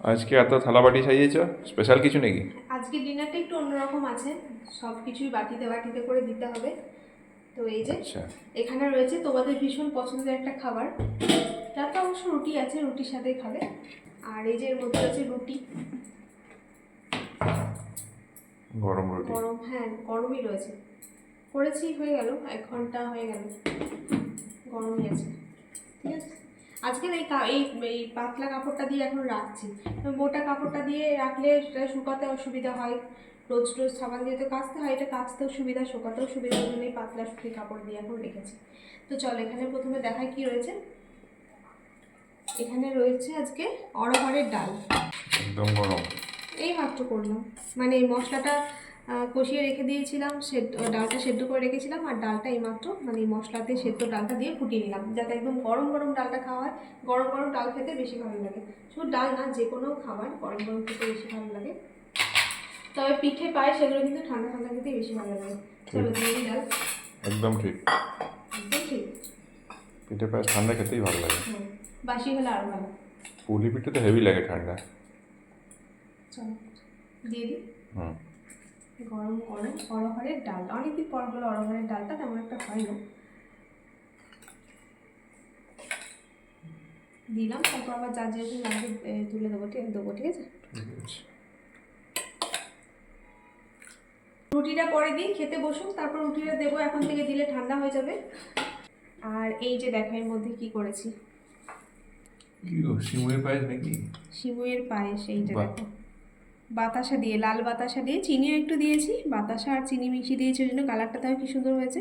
আজকে এত থালা বাটি সাজিয়েছ? স্পেশাল কিছু নাকি? আজকে ডিনারটা একটু অন্যরকম আছে। সব কিছুই বাটিতে বাটিতে করে দিতে হবে। তো এই যে আচ্ছা। এখানে রয়েছে তোমাদের ভীষণ পছন্দের একটা খাবার। তার তো অবশ্য রুটি আছে রুটির সাথে খাবে। আর এই যে এর মধ্যে আছে রুটি। গরম রুটি। গরম হ্যাঁ গরমই রয়েছে। করেছি হয়ে গেল এক ঘণ্টা হয়ে গেল। গরমই আছে। ঠিক আছে? আজকে এই এই এই পাতলা কাপড়টা দিয়ে এখন রাখছি। মোটা কাপড়টা দিয়ে রাখলে সেটা শুকাতে অসুবিধা হয়। রোজ রোজ সাবান দিয়ে তো কাচতে হয় এটা কাচতেও সুবিধা শুকাতেও সুবিধা জন্য এই পাতলা সুতি কাপড় দিয়ে এখন রেখেছি। তো চল এখানে প্রথমে দেখাই কি রয়েছে। এখানে রয়েছে আজকে অড়হরের ডাল। একদম গরম। এই মাত্র করলাম। মানে এই মশলাটা কষিয়ে রেখে দিয়েছিলাম সেদ্ধ ডালটা সেদ্ধ করে রেখেছিলাম আর ডালটা এইমাত্র মানে মশলাতে সেদ্ধ ডালটা দিয়ে ফুটিয়ে নিলাম যাতে একদম গরম গরম ডালটা খাওয়া হয়। গরম গরম ডাল খেতে বেশি ভালো লাগে। শুধু ডাল না যে কোনো খাবার গরম গরম খেতে বেশি ভালো লাগে। তবে পিঠে পায় সেগুলো কিন্তু ঠান্ডা ঠান্ডা খেতে বেশি ভালো লাগে। চলো ডাল? একদম ঠিক। একদম ঠিক। পিঠে পায়ে ঠান্ডা খেতেই ভালো লাগে। বাসি হলে আরও ভালো। পুলি পিঠে তো হেভি লাগে ঠান্ডা। চলো দিয়ে দিই। হুম। গরম গরম অরহরের ডাল। অনেকদিন পর হলো অরহরের ডালটা তেমন একটা হয় না দিলাম তারপর আবার যা যেরকম লাগবে তুলে দেবো ঠিক দেবো ঠিক আছে? রুটিটা পরে দিই খেতে বসুন তারপর রুটিটা দেবো এখন থেকে দিলে ঠান্ডা হয়ে যাবে। আর এই যে দেখো এর মধ্যে কি করেছি? কি গো সিমুয়ের পায়েস নাকি? শিবুয়ের পায়েস এইটা দেখো। বাতাসা দিয়ে লাল বাতাসা দিয়ে চিনিও একটু দিয়েছি। বাতাসা আর চিনি মিশিয়ে দিয়েছি ওই জন্য কালারটা তাও কি সুন্দর হয়েছে।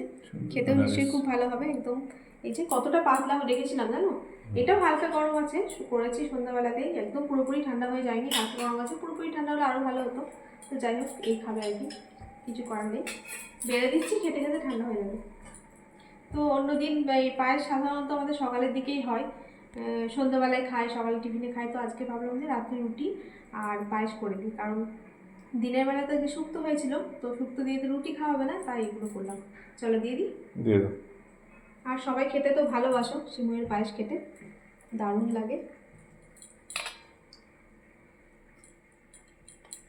খেতেও নিশ্চয়ই খুব ভালো হবে একদম। এই যে কতটা পাতলা রেখেছিলাম জানো? এটাও হালকা গরম আছে করেছি সন্ধ্যাবেলাতেই একদম পুরোপুরি ঠান্ডা হয়ে যায়নি হালকা গরম আছে পুরোপুরি ঠান্ডা হলে আরও ভালো হতো। তো যাই হোক এই খাবে আর কি কিছু করার নেই। বেড়ে দিচ্ছি খেতে খেতে ঠান্ডা হয়ে যাবে। তো অন্যদিন এই পায়েস সাধারণত আমাদের সকালের দিকেই হয়। সন্ধ্যাবেলায় খায় সকালে টিফিনে খায় তো আজকে ভাবলাম যে রাত্রে রুটি আর পায়েস করে দিই কারণ দিনের বেলা তো শুক্তো হয়েছিল তো শুক্তো দিয়ে তো রুটি খাওয়া হবে না তাই এগুলো করলাম। চলো দিয়ে দিই। দিয়ে দাও। আর সবাই খেতে তো ভালোবাসো সিমুয়ের পায়েস খেতে দারুণ লাগে।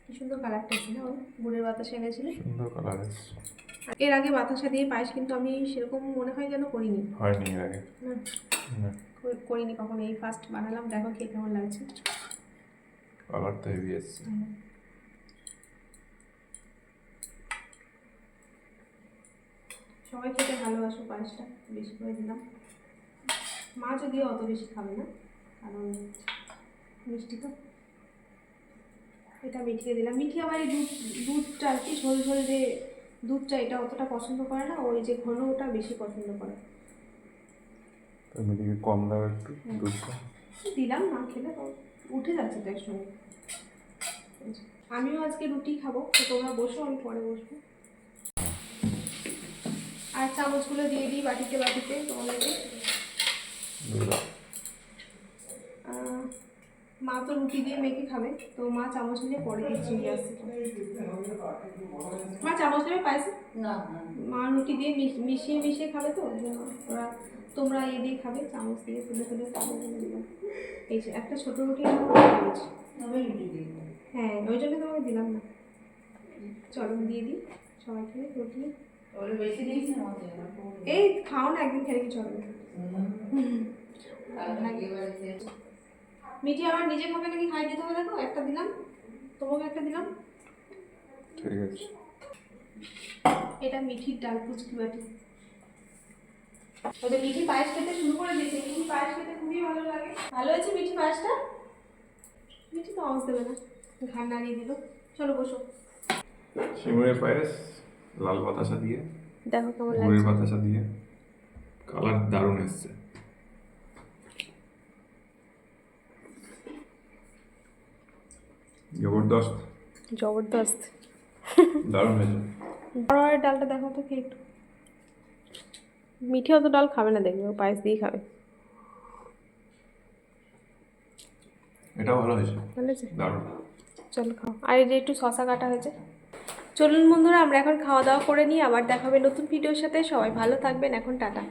কি সুন্দর কালারটা ছিল গুড়ের বাতাসা এনেছিল। সুন্দর কালারের আগে বাতাসা দিয়ে পায়েস কিন্তু আমি সেরকম মনে হয় যেন করিনি। হয়নি এর আগে। না। করিনি কখনো। এই ফার্স্ট বানালাম দেখো খেয়ে কেমন লাগছে। কালার তো হেভি এসছে সবাই খেতে ভালোবাসো পায়েসটা বেশি করে দিলাম। মা যদিও অত বেশি খাবে না কারণ মিষ্টি তো। এটা মিঠিয়ে দিলাম। মিঠি আবার এই দুধ দুধটা আর কি ঝোল ঝোল যে দুধটা এটা অতটা পছন্দ করে না ওই যে ঘন ওটা বেশি পছন্দ করে। তুমি দিকে কম দাও একটু দুধটা? দিলাম না খেলে উঠে যাচ্ছে তো একসঙ্গে। আমিও আজকে রুটি খাব তো তোমরা বসো আমি পরে বসবো। আর চামচগুলো দিয়ে দিই বাটিতে বাটিতে তোমাদেরকে মা তো রুটি দিয়ে মেখে খাবে তো মা চামচ নিয়ে পরে দিচ্ছি নিয়ে আসছি মা চামচ নেবে পাইছে না। মা রুটি দিয়ে মিশ- মিশিয়ে মিশিয়ে খাবে তো ওরা তোমরা এ দিয়ে খাবে চামচ দিয়ে তুলে তুলে। এই যে একটা ছোটো রুটি হ্যাঁ ওই জন্য তোমাকে দিলাম না। চলো দিয়ে দিই সবাইকে রুটি। এই খাও না একদিন খেলে লাগে এবারে মিঠি আবার নিজে খাবে নাকি খাই দিতে হবে দেখো? একটা দিলাম। তোমাকে একটা দিলাম। ঠিক আছে। এটা মিঠির ডাল পুচকি বাটি। ওদের মিঠি পায়েস খেতে শুরু করে দিয়েছে। মিঠি পায়েস খেতে খুবই ভালো লাগে। ভালো হয়েছে মিঠি পায়েসটা? মিঠি তো আওয়াজ দেবে না। ঘাড় নাড়িয়ে দিল। চলো বসো। সিমুয়ের পায়েস লাল বাতাসা দিয়ে। দেখো কেমন গুড়ের বাতাসা দিয়ে। কালার দারুণ এসছে। জবরদস্ত। জবরদস্ত। দারুণ হয়েছে। বড় ডালটা দেখো তো একটু। মিঠি অত ডাল খাবে না দেখবে ও পায়েস দিয়েই খাবে। এটাও ভালো হয়েছে। ভালো হয়েছে? দারুণ। চলো খাও। আর এই যে একটু শশা কাটা হয়েছে। চলুন বন্ধুরা আমরা এখন খাওয়া দাওয়া করে নিই আবার দেখাবে নতুন ভিডিওর সাথে। সবাই ভালো থাকবেন এখন টাটা।